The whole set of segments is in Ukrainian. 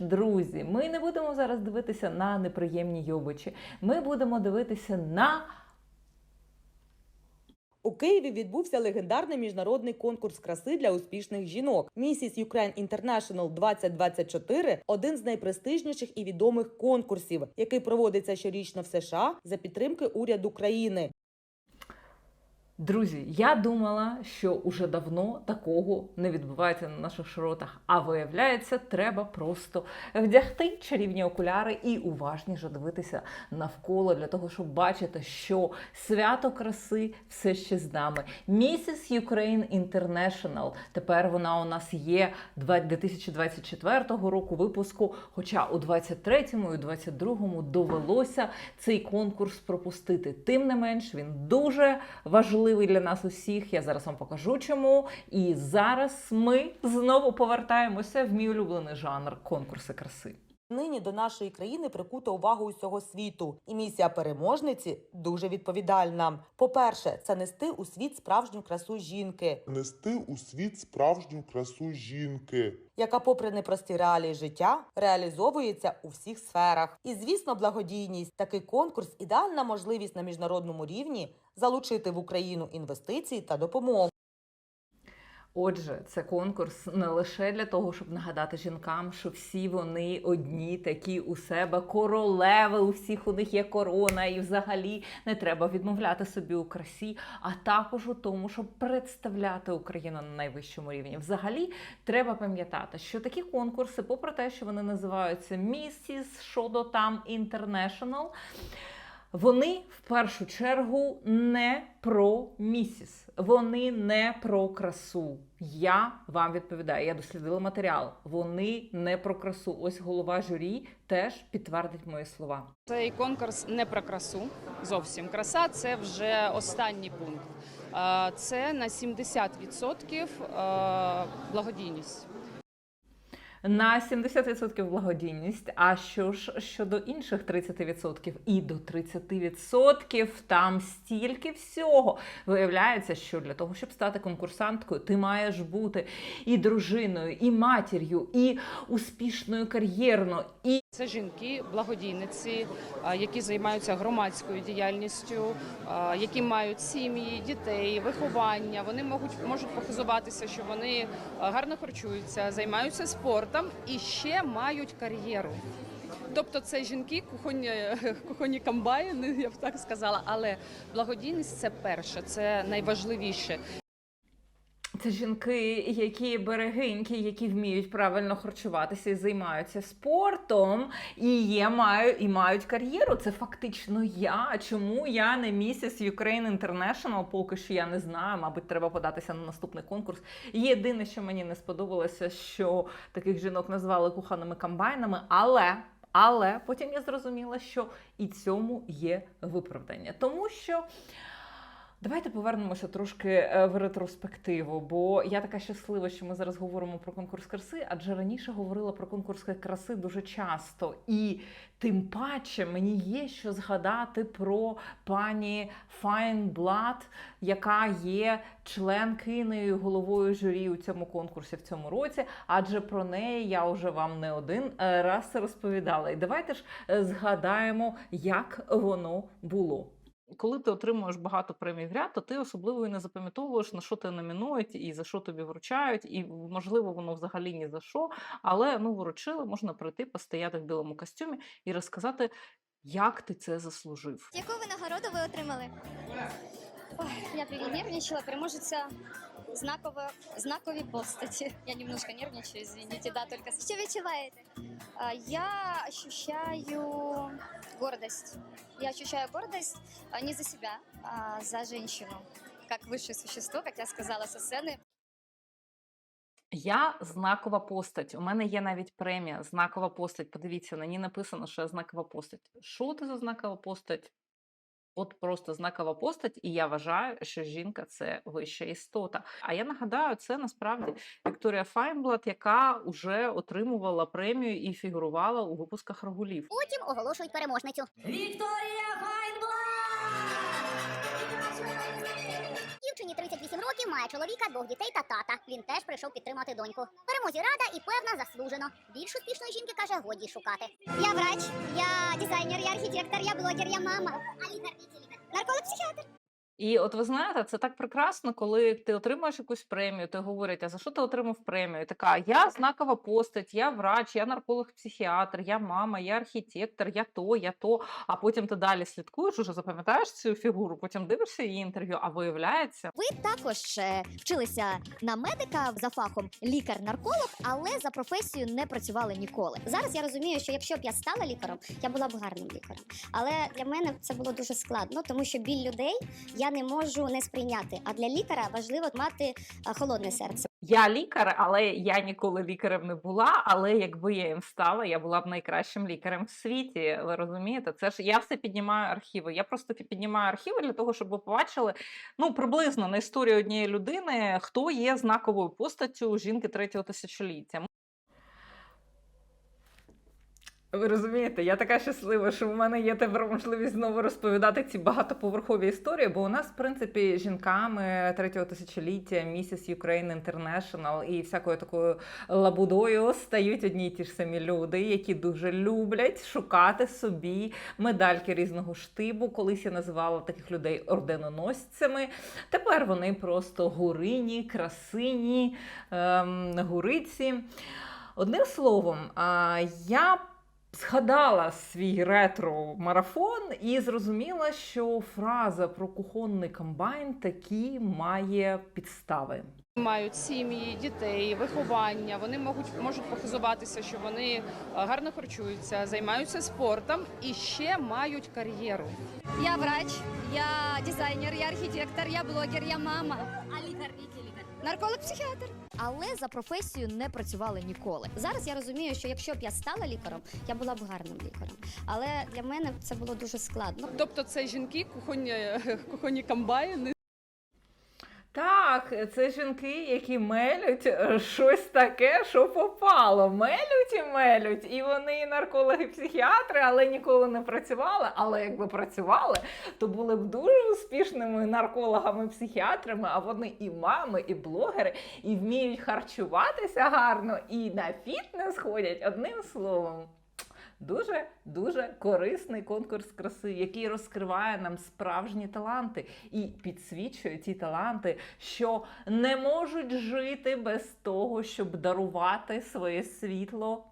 друзі, ми не будемо зараз дивитися на неприємні йобичі. Ми будемо дивитися на У Києві відбувся легендарний міжнародний конкурс краси для успішних жінок. Місіс Ukraine International 2024 – один з найпрестижніших і відомих конкурсів, який проводиться щорічно в США за підтримки уряду країни. Друзі, я думала, що уже давно такого не відбувається на наших широтах. А виявляється, треба просто вдягти чарівні окуляри і уважніше дивитися навколо для того, щоб бачити, що свято краси все ще з нами. Місіс Ukraine International. Тепер вона у нас є 2024 року випуску. Хоча у 23-му і у 22-му довелося цей конкурс пропустити. Тим не менш, він дуже важливий для нас усіх. Я зараз вам покажу чому. І зараз ми знову повертаємося в мій улюблений жанр конкурси краси. Нині до нашої країни прикута увагу усього світу, і місія переможниці дуже відповідальна. По-перше, це нести у світ справжню красу жінки, нести у світ справжню красу жінки. яка, попри непрості реалії життя, реалізовується у всіх сферах. І звісно, благодійність такий конкурс ідеальна можливість на міжнародному рівні залучити в Україну інвестиції та допомогу. Отже, це конкурс не лише для того, щоб нагадати жінкам, що всі вони одні, такі у себе королеви, у всіх у них є корона, і взагалі не треба відмовляти собі у красі, а також у тому, щоб представляти Україну на найвищому рівні. Взагалі, треба пам'ятати, що такі конкурси, попри те, що вони називаються Місіс Шодо там Інтернешнл, вони в першу чергу не про місіс, вони не про красу. Я вам відповідаю, я дослідила матеріал. Вони не про красу. Ось голова журі теж підтвердить мої слова. Цей конкурс не про красу зовсім. Краса це вже останній пункт. Е, Це на 70% е, благодійність. На 70% благодійність. А що ж щодо інших 30% і до 30% там стільки всього. Виявляється, що для того, щоб стати конкурсанткою, ти маєш бути і дружиною, і матір'ю, і успішною кар'єрно, і Це жінки, благодійниці, е, які займаються громадською діяльністю, е, які мають сім'ї, дітей, виховання. Вони можуть можуть показуватися, що вони е, гарно харчуються, займаються спортом і ще мають кар'єру. Тобто це жінки, кухонні, кухонні комбайни, я б так сказала. Але благодійність це перше, це найважливіше. Це жінки, які берегиньки, які вміють правильно харчуватися і займаються спортом, і є маю і мають кар'єру. Це фактично я. Чому я не місіс Ukraine International? Поки що я не знаю. Мабуть, треба податися на наступний конкурс. Єдине, що мені не сподобалося, що таких жінок назвали кухонними комбайнами, але. Але потім я зрозуміла, що і цьому є виправдання, тому що. Давайте повернемося трошки е, в ретроспективу, бо я така щаслива, що ми зараз говоримо про конкурс краси, адже раніше говорила про конкурс краси дуже часто. І тим паче мені є що згадати про пані Файнблад, яка є членкинею головою журі у цьому конкурсі в цьому році. Адже про неї я вже вам не один е, раз розповідала. І давайте ж е, згадаємо, як воно було коли ти отримуєш багато премій в ряд, то ти особливо і не запам'ятовуєш, на що ти номінують і за що тобі вручають, і можливо воно взагалі ні за що. Але ну вручили, можна прийти, постояти в білому костюмі і розказати, як ти це заслужив. Яку ви нагороду ви отримали? Ой, я перенервничала, переможеться знаково, знакові постаті. Я немножко нервничаю, извините, да, только... Що відчуваєте? Я ощущаю гордость. Я ощущаю гордость не за себя, а за женщину. Как высшее существо, как я сказала со сцены. Я знакова постать. У мене є навіть премія знакова постать. Подивіться, на ній написано, що я знакова постать. Що це за знакова постать? От просто знакова постать, і я вважаю, що жінка це вища істота. А я нагадаю, це насправді Вікторія Файнблад, яка вже отримувала премію і фігурувала у випусках Рагулів. Потім оголошують переможницю. Вікторія Файнблад! Дівчині 38 років, має чоловіка, двох дітей та тата. Він теж прийшов підтримати доньку. Перемозі рада і певна заслужено. Більш успішної жінки каже, годі шукати. Я врач, я дизайнер, я архітектор, я блогер, я мама. А лікар, лікар. Нарколог, психіатр. І от ви знаєте, це так прекрасно, коли ти отримуєш якусь премію, ти говорять, а за що ти отримав премію? І така, я знакова постать, я врач, я нарколог-психіатр, я мама, я архітектор, я то, я то. А потім ти далі слідкуєш, уже запам'ятаєш цю фігуру, потім дивишся її інтерв'ю, а виявляється, Ви також е, вчилися на медика за фахом лікар-нарколог, але за професією не працювали ніколи. Зараз я розумію, що якщо б я стала лікарем, я була б гарним лікарем. Але для мене це було дуже складно, тому що біль людей я не можу не сприйняти. А для лікаря важливо мати е, холодне серце. я лікар, але я ніколи лікарем не була. Але якби я їм стала, я була б найкращим лікарем в світі. Ви розумієте? Це ж я все піднімаю архіви. Я просто піднімаю архіви для того, щоб ви побачили ну приблизно на історію однієї людини, хто є знаковою постаттю жінки третього тисячоліття. Ви розумієте, я така щаслива, що в мене є тепер можливість знову розповідати ці багатоповерхові історії, бо у нас, в принципі, жінками третього тисячоліття, місіс Ukraine International і всякою такою лабудою стають одні й ті ж самі люди, які дуже люблять шукати собі медальки різного штибу. Колись я називала таких людей орденоносцями. Тепер вони просто гурині, красині, ем, гуриці. Одним словом, я згадала свій ретро-марафон і зрозуміла, що фраза про кухонний комбайн такі має підстави. Мають сім'ї, дітей, виховання. Вони можуть можуть похизуватися, що вони е, гарно харчуються, займаються спортом і ще мають кар'єру. Я врач, я дизайнер, я архітектор, я блогер, я мама. А лікар, лікар. Нарколог, психіатр. Але за професію не працювали ніколи. Зараз я розумію, що якщо б я стала лікаром, я була б гарним лікарем. Але для мене це було дуже складно. Тобто, це жінки, кухонні, кухонні комбайни. Так, це жінки, які мелють щось таке, що попало. Мелють і мелють. І вони і наркологи, психіатри, але ніколи не працювали. Але якби працювали, то були б дуже успішними наркологами, психіатрами. А вони і мами, і блогери, і вміють харчуватися гарно, і на фітнес ходять одним словом. Дуже дуже корисний конкурс краси, який розкриває нам справжні таланти і підсвічує ті таланти, що не можуть жити без того, щоб дарувати своє світло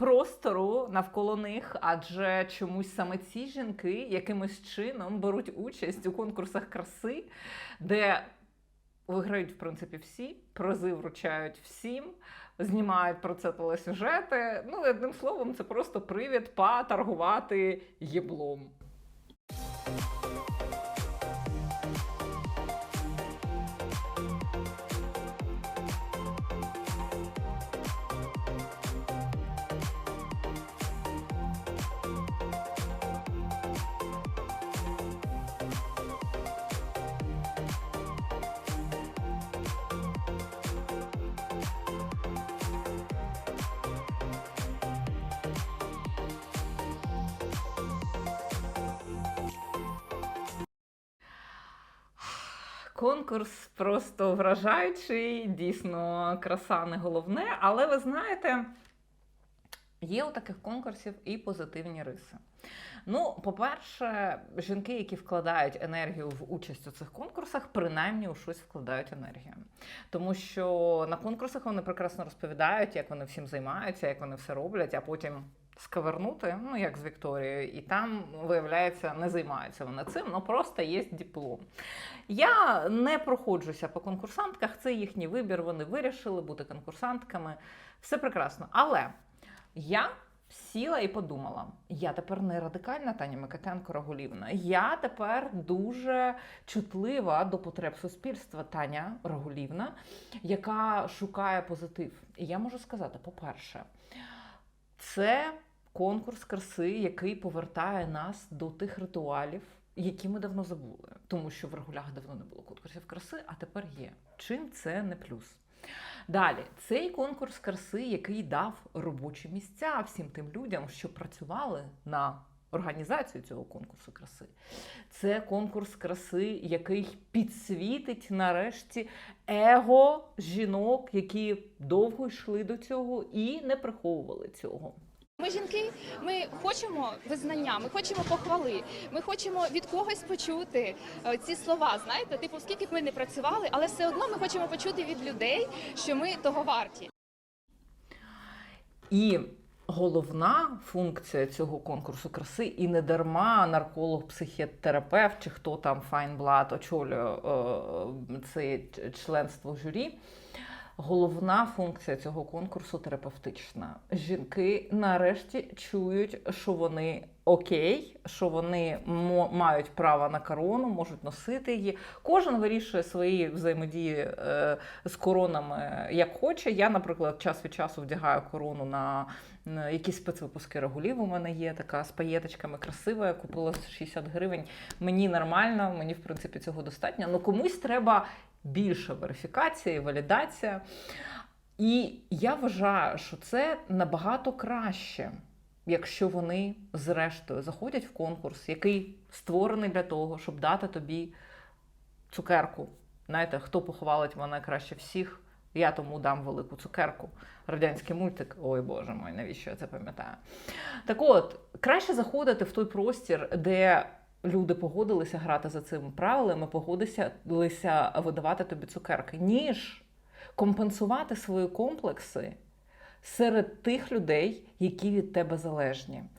простору навколо них, адже чомусь саме ці жінки якимось чином беруть участь у конкурсах краси, де виграють в принципі всі, призи вручають всім. Знімають про це телесюжети. Ну, одним словом, це просто привід поторгувати єблом. Конкурс просто вражаючий, дійсно, краса не головне. Але ви знаєте, є у таких конкурсів і позитивні риси. Ну, по-перше, жінки, які вкладають енергію в участь у цих конкурсах, принаймні у щось вкладають енергію. Тому що на конкурсах вони прекрасно розповідають, як вони всім займаються, як вони все роблять, а потім сковернути, ну як з Вікторією, і там, виявляється, не займаються вони цим, ну просто є диплом. Я не проходжуся по конкурсантках, це їхній вибір, вони вирішили бути конкурсантками. Все прекрасно. Але я сіла і подумала: я тепер не радикальна Таня Микитенко Рагулівна. Я тепер дуже чутлива до потреб суспільства Таня Рагулівна, яка шукає позитив. І я можу сказати, по-перше, це конкурс краси, який повертає нас до тих ритуалів, які ми давно забули. Тому що в регулях давно не було конкурсів краси, а тепер є. Чим це не плюс? Далі, цей конкурс краси, який дав робочі місця всім тим людям, що працювали на організацію цього конкурсу краси. Це конкурс краси, який підсвітить нарешті его жінок, які довго йшли до цього і не приховували цього. Ми жінки, ми хочемо визнання, ми хочемо похвали, ми хочемо від когось почути е, ці слова. Знаєте, типу, скільки б ми не працювали, але все одно ми хочемо почути від людей, що ми того варті. І головна функція цього конкурсу краси, і не дарма нарколог, психотерапевт чи хто там Файнблат очолює е, це членство журі. Головна функція цього конкурсу терапевтична. Жінки нарешті чують, що вони окей, що вони мають право на корону, можуть носити її. Кожен вирішує свої взаємодії е, з коронами як хоче. Я, наприклад, час від часу вдягаю корону на якісь спецвипуски регулів. У мене є така з паєточками красива. Я купила за 60 гривень. Мені нормально, мені в принципі цього достатньо. Ну комусь треба більша верифікація і валідація. І я вважаю, що це набагато краще, якщо вони зрештою заходять в конкурс, який створений для того, щоб дати тобі цукерку. Знаєте, хто похвалить мене краще всіх, я тому дам велику цукерку. Радянський мультик, ой Боже мой, навіщо я це пам'ятаю? Так от, краще заходити в той простір, де люди погодилися грати за цими правилами, погодилися видавати тобі цукерки, ніж компенсувати свої комплекси серед тих людей, які від тебе залежні.